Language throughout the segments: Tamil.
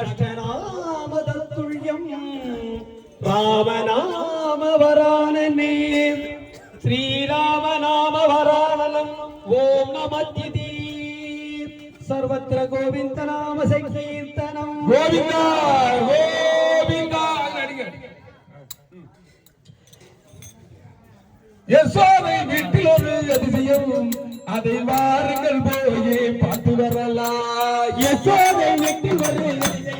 കഷ്ടനാമതത്തുല്യം രാമനാമവരാനനേ ശ്രീരാമനാമവരാനനം ഓം നമതി സർവത്ര ഗോവിന്ദ നാമ സങ്കീർത്തനം ഗോവിന്ദ ഗോവിന്ദ യശോദ വീട്ടിലൊരു അതിശയം அதை வாருங்கள் போயே பார்த்து வரலாம். யசோதை வெட்டி வருகிறது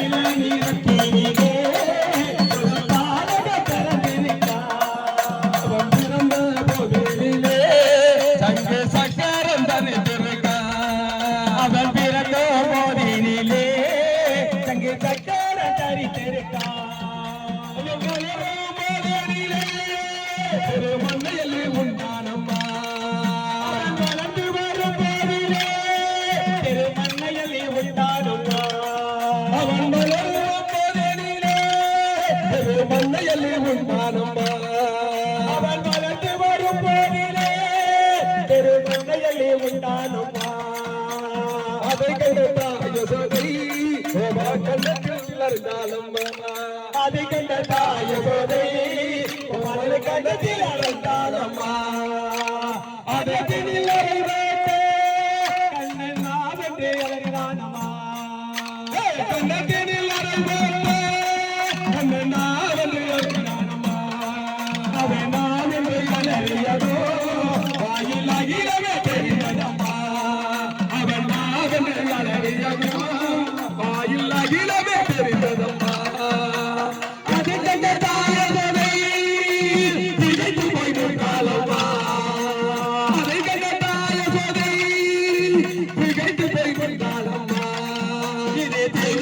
வேறு மண்ணையலே உண்டானம்மா அதை கண்டதான் யசோதை கண்ணன் அகிலமே தெரிந்ததம்மா. அது கண்ட தாயதனை திகைத்து போய் முட்டாளம்மா அதை கண்ட தாயதனை திகைத்து போய் முட்டாளம்மா இதே தெய்வ